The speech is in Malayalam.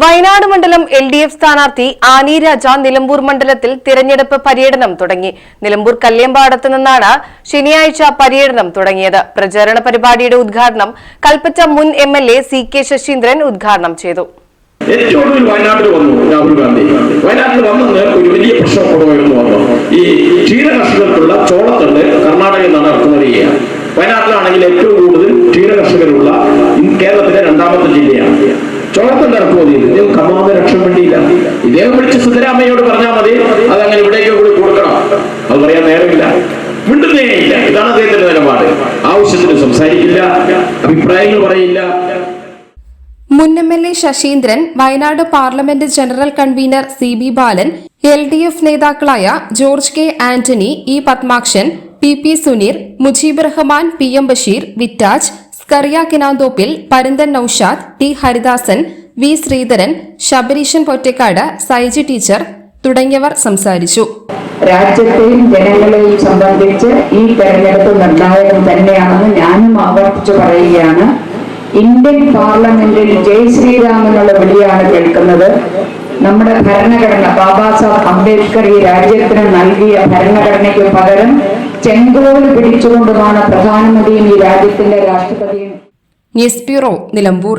വയനാട് മണ്ഡലം എൽ ഡി എഫ് സ്ഥാനാർത്ഥി ആനി രാജ നിലമ്പൂർ മണ്ഡലത്തിൽ തിരഞ്ഞെടുപ്പ് പര്യടനം തുടങ്ങി. നിലമ്പൂർ കല്ല്യമ്പാടത്ത് നിന്നാണ് ശനിയാഴ്ച പര്യടനം തുടങ്ങിയത്. പ്രചാരണ പരിപാടിയുടെ ഉദ്ഘാടനം കൽപ്പറ്റ മുൻ M L A C K Saseendran ഉദ്ഘാടനം ചെയ്തു. ഏറ്റവും ഒടുവിൽ വയനാട്ടിൽ വന്നു രാഹുൽ ഗാന്ധി. വയനാട്ടിൽ വന്നത് ഒരു വലിയ പ്രശ്നം കൊടുക്കുന്നു വന്നു ഈ ക്ഷീരകർഷകർക്കുള്ള ചോളത്തണ്ട് ഇറക്കുമതി ചെയ്തു ഇദ്ദേഹം കമാന്ന് രക്ഷം വേണ്ടിയില്ല. ഇദ്ദേഹം വിളിച്ച് സുധരാമയോട് പറഞ്ഞാൽ മതി. അതങ്ങനെ ഇവിടേക്ക് കൂടി കൊടുക്കണം. അത് പറയാൻ നേരമില്ല. മിണ്ടുന്നേയില്ല ഇതാണ് അദ്ദേഹത്തിന്റെ നിലപാട്. ആവശ്യത്തിന് സംസാരിക്കില്ല. അഭിപ്രായങ്ങൾ പറയില്ല. മുൻ M L A Saseendran Wayanad parliament general convener C B Balan L D F നേതാക്കളായ George K Antony E Padmakshan P P Suneer Mujeeb Rahman P M Basheer വിറ്റാജ് Scaria Kinanthoppil Paranthan Noushad T Haridasan V Sreedharan Shabareeshan Pottakkad Saiji teacher തുടങ്ങിയവർ സംസാരിച്ചു. രാജ്യത്തെയും ജനങ്ങളെയും സംബന്ധിച്ച് ഈ തെരഞ്ഞെടുപ്പ് നിർണായകം തന്നെയാണെന്ന് ഞാനും ആവർത്തിച്ചു പറയുകയാണ്. ഇന്ത്യൻ പാർലമെന്റിൽ ജയ് ശ്രീറാം എന്നുള്ള വിളിയാണ് കേൾക്കുന്നത്. നമ്മുടെ ഭരണഘടന ബാബാ സാഹബ് അംബേദ്കർ ഈ രാജ്യത്തിന് നൽകിയ ഭരണഘടനയ്ക്ക് പകരം ചെങ്കോൽ പിടിച്ചുകൊണ്ടുമാണ് പ്രധാനമന്ത്രിയും ഈ രാജ്യത്തിന്റെ രാഷ്ട്രപതിയും. News bureau Nilambur.